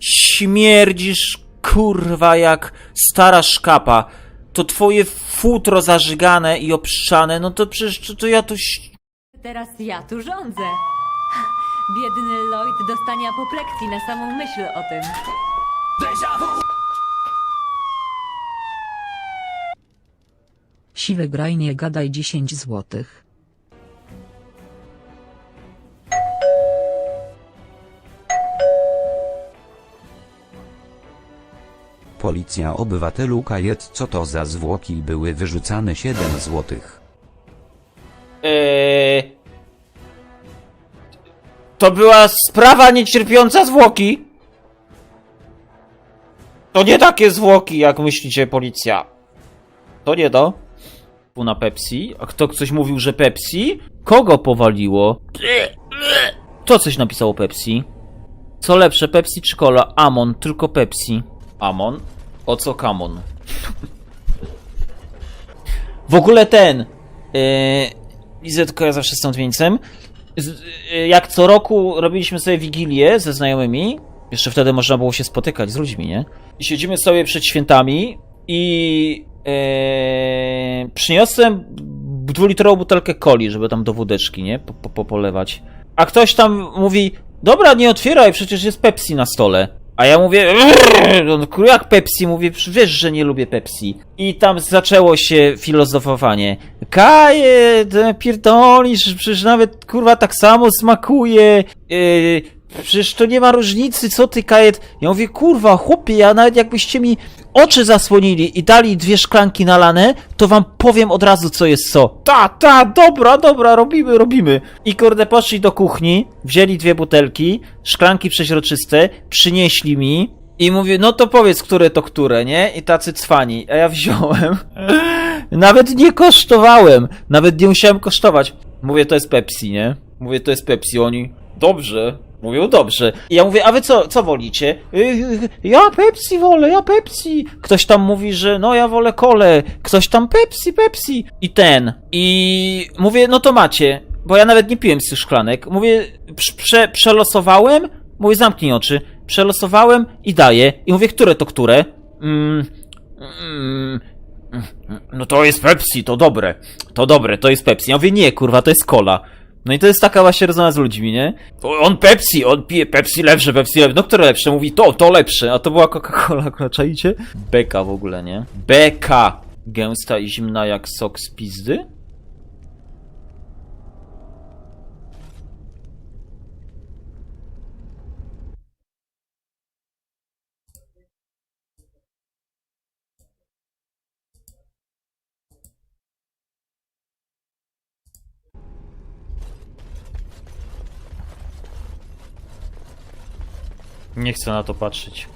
śmierdzisz kurwa jak stara szkapa. To twoje futro zażygane i obszczane, no to przecież to, to ja to... ś- Teraz ja tu rządzę. Biedny Lloyd dostanie apopleksji na samą myśl o tym. Siwy graj nie gadaj 10 złotych. Policja obywatelu kajet co to za zwłoki były wyrzucane 7 złotych. Eee... To była sprawa niecierpiąca zwłoki. To nie takie zwłoki, jak myślicie, policja. To nie to. Na Pepsi. A kto coś mówił, że Pepsi? Kogo powaliło? To coś napisało Pepsi. Co lepsze, Pepsi czy Cola? Amon, tylko Pepsi. Amon? O co Kamon? W ogóle ten. Yy, Lizetko, ja zawsze stąd wieńcem. Yy, jak co roku robiliśmy sobie wigilię ze znajomymi. Jeszcze wtedy można było się spotykać z ludźmi, nie? I siedzimy sobie przed świętami i yy, przyniosłem dwulitrową butelkę coli, żeby tam do wódeczki, nie? Po, po. A ktoś tam mówi, dobra, nie otwieraj, przecież jest Pepsi na stole. A ja mówię, "Brrr, no, jak Pepsi? Mówię, "Przecież wiesz, że nie lubię Pepsi. I tam zaczęło się filozofowanie. Kaje, pierdolisz, przecież nawet kurwa tak samo smakuje. Yy, przecież to nie ma różnicy, co ty kajet. Ja mówię, kurwa, chłopie, ja nawet jakbyście mi oczy zasłonili i dali dwie szklanki nalane, to wam powiem od razu, co jest co. Ta, ta, dobra, dobra, robimy, robimy. I kurde, poszli do kuchni, wzięli dwie butelki, szklanki przeźroczyste, przynieśli mi i mówię, no to powiedz, które to które, nie? I tacy cwani. A ja wziąłem. Nawet nie kosztowałem. Nawet nie musiałem kosztować. Mówię, to jest Pepsi, nie? Mówię, to jest Pepsi. Oni, dobrze. Mówią, dobrze. I ja mówię, a wy co, co wolicie? "Yy, Ja Pepsi wolę, ja Pepsi. Ktoś tam mówi, że no ja wolę kole. Ktoś tam Pepsi, Pepsi. I ten. I mówię, no to macie. Bo ja nawet nie piłem z tych szklanek. Mówię, prze, prze, przelosowałem. Mówię, zamknij oczy. Przelosowałem i daję. I mówię, które to które? Mm, mm, no to jest Pepsi, to dobre. To dobre, to jest Pepsi. Ja mówię, nie, kurwa, to jest cola. No i to jest taka właśnie rozmowa z ludźmi, nie? On Pepsi, on pije Pepsi lepsze, Pepsi lepsze. No które lepsze? Mówi to, to lepsze. A to była Coca-Cola, akurat, czaicie? Beka w ogóle, nie? Beka! Gęsta i zimna jak sok z pizdy? Nie chcę na to patrzeć.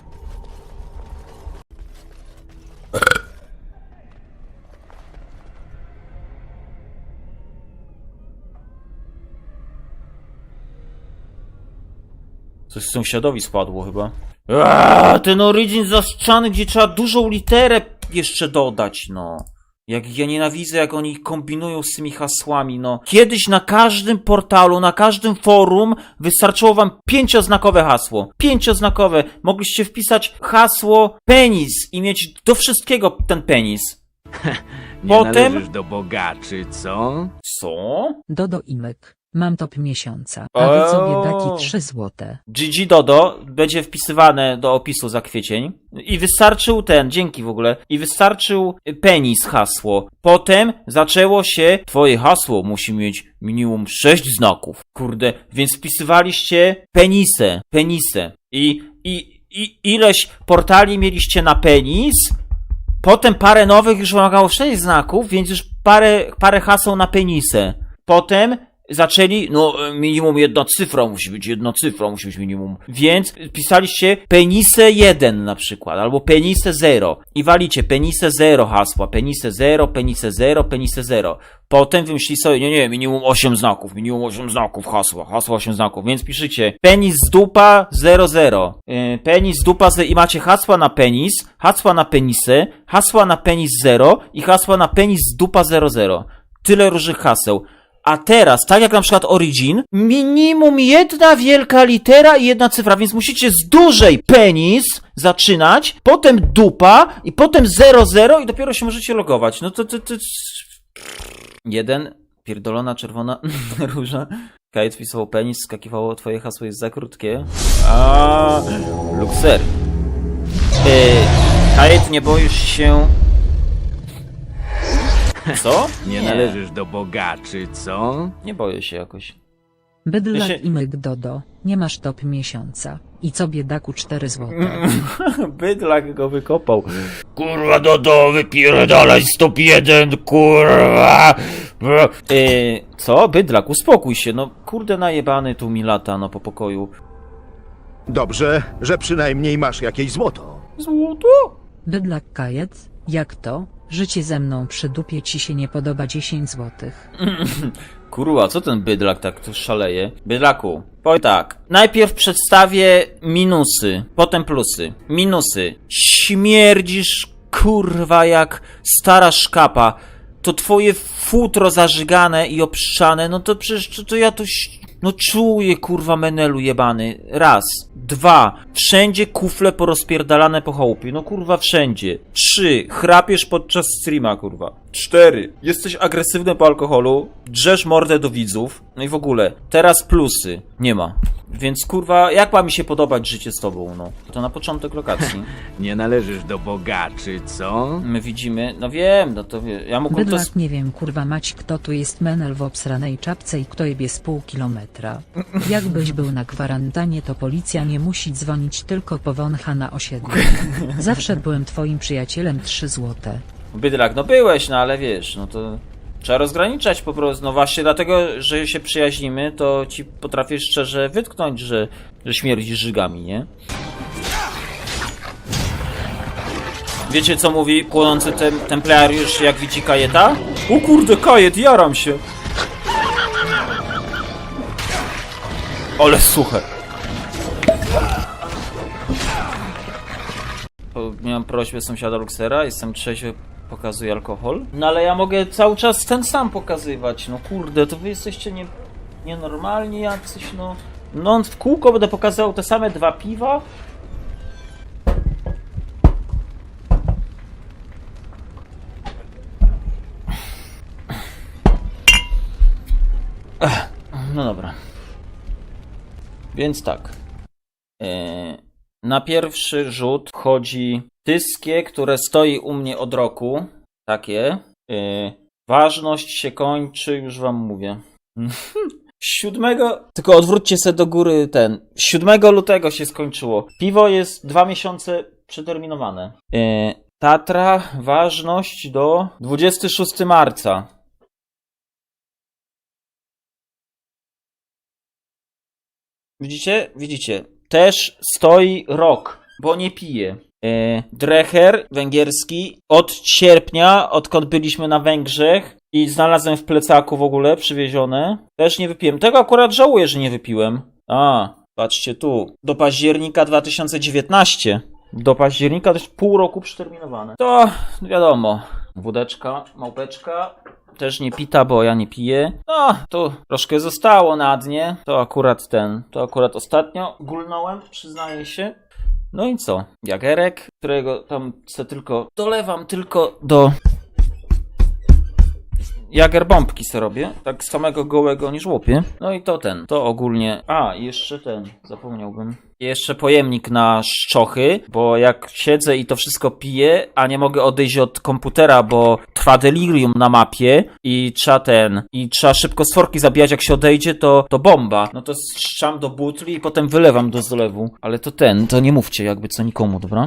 Coś sąsiadowi spadło chyba. Aaaa, ten origin zastrzany, gdzie trzeba dużą literę jeszcze dodać, no. Jak ja nienawidzę, jak oni kombinują z tymi hasłami, no. Kiedyś na każdym portalu, na każdym forum wystarczyło wam pięcioznakowe hasło. Pięcioznakowe. Mogliście wpisać hasło penis i mieć do wszystkiego ten penis. Nie Potem- należysz do bogaczy, co? Co? Dodo Imek. Mam top miesiąca. A wy co biedaki 3 złote. GG Dodo będzie wpisywane do opisu za kwiecień. I wystarczył ten, dzięki w ogóle. I wystarczył penis hasło. Potem zaczęło się, twoje hasło musi mieć minimum 6 znaków. Kurde, więc wpisywaliście penisę, penisę. I, i, i ileś portali mieliście na penis. Potem parę nowych już wymagało 6 znaków, więc już parę, parę haseł na penisę. Potem zaczęli, no minimum jedna cyfra musi być, jedna cyfra musi być minimum. Więc pisaliście penise 1 na przykład, albo penise 0 i walicie penise 0 hasła, penise 0, penise 0, penise 0. Potem wymyślili sobie, nie, nie, minimum 8 znaków, minimum 8 znaków hasła, hasło 8 znaków, więc piszecie penis z dupa 00, yy, penis z dupa 0 i macie hasła na penis, hasła na penisy, hasła na penis 0 i hasła na penis z dupa 00. Tyle różnych haseł. A teraz, tak jak na przykład Origin, minimum jedna wielka litera i jedna cyfra, więc musicie z dużej penis zaczynać, potem dupa i potem 00 i dopiero się możecie logować. No to... to, to... Jeden, pierdolona czerwona róża. Kajet wpisywał penis, skakiwało twoje hasło jest za krótkie. A Luxer. Yy, Kajet, nie boisz się... Co? Nie, należysz do bogaczy, co? Nie boję się jakoś. Bydlak się- i myk Dodo, nie masz top miesiąca. I co biedaku 4 złote. Bydlak go wykopał. Kurwa, do do, wypierdalaj stop jeden, kurwa. Yy, co? Bydlak, uspokój się, no kurde najebany tu mi lata, no po pokoju. Dobrze, że przynajmniej masz jakieś złoto. Złoto? Bydlak kajet, jak to? Życie ze mną przy dupie ci się nie podoba 10 złotych. Kurwa, co ten bydlak tak tu szaleje? Bydlaku, powiem tak. Najpierw przedstawię minusy, potem plusy. Minusy. Śmierdzisz, kurwa, jak stara szkapa. To twoje futro zażygane i obszczane, no to przecież to, to ja to... No czuję, kurwa, menelu jebany. Raz. Dwa. Wszędzie kufle porozpierdalane po chałupie. No kurwa, wszędzie. Trzy. Chrapiesz podczas streama, kurwa. Cztery. Jesteś agresywny po alkoholu. Drzesz mordę do widzów. No i w ogóle. Teraz plusy. Nie ma. Więc kurwa, jak ma mi się podobać życie z tobą, no? To na początek lokacji. Nie należysz do bogaczy, co? My widzimy, no wiem, no to wie, ja mógłbym to... Bydlak nie wiem kurwa mać kto tu jest menel w obsranej czapce i kto jebie z pół kilometra. Jakbyś był na kwarantannie to policja nie musi dzwonić tylko po wącha na osiedlu. Zawsze byłem twoim przyjacielem 3 złote. Bydlak, no byłeś, no ale wiesz, no to trzeba rozgraniczać po prostu. No właśnie dlatego, że się przyjaźnimy, to ci potrafię szczerze wytknąć, że, że śmierdzisz żygami, nie? Wiecie co mówi płonący tem templariusz jak widzi kajeta? O kurde, kajet, jaram się! Ale suche. Miałem prośbę sąsiada Luxera, jestem trzeźwy, pokazuję alkohol. No ale ja mogę cały czas ten sam pokazywać, no kurde, to wy jesteście nie, nienormalni jacyś, no. No w kółko będę pokazywał te same dwa piwa. No dobra. Więc tak. Yy, na pierwszy rzut wchodzi dyskie, które stoi u mnie od roku. Takie. Yy, ważność się kończy, już wam mówię. Siódmego. Tylko odwróćcie sobie do góry ten. 7 lutego się skończyło. Piwo jest dwa miesiące przeterminowane. Yy, Tatra, ważność do 26 marca. Widzicie? Widzicie. Też stoi rok, bo nie pije. E, Drecher węgierski od sierpnia, odkąd byliśmy na Węgrzech i znalazłem w plecaku w ogóle przywiezione. Też nie wypiłem. Tego akurat żałuję, że nie wypiłem. A, patrzcie tu. Do października 2019. Do października też pół roku przeterminowane. To wiadomo. Wódeczka, małpeczka. Też nie pita, bo ja nie piję. No, tu troszkę zostało na dnie. To akurat ten, to akurat ostatnio gulnąłem, przyznaję się. No i co? Jagerek, którego tam se tylko dolewam tylko do Jager bombki se robię, tak samego gołego niż łopię. No i to ten, to ogólnie. A, jeszcze ten, zapomniałbym. Jeszcze pojemnik na szczochy, bo jak siedzę i to wszystko piję, a nie mogę odejść od komputera, bo trwa delirium na mapie i trzeba ten, i trzeba szybko sforki zabijać, jak się odejdzie, to, to bomba. No to strzam do butli i potem wylewam do zlewu. Ale to ten, to nie mówcie jakby co nikomu, dobra?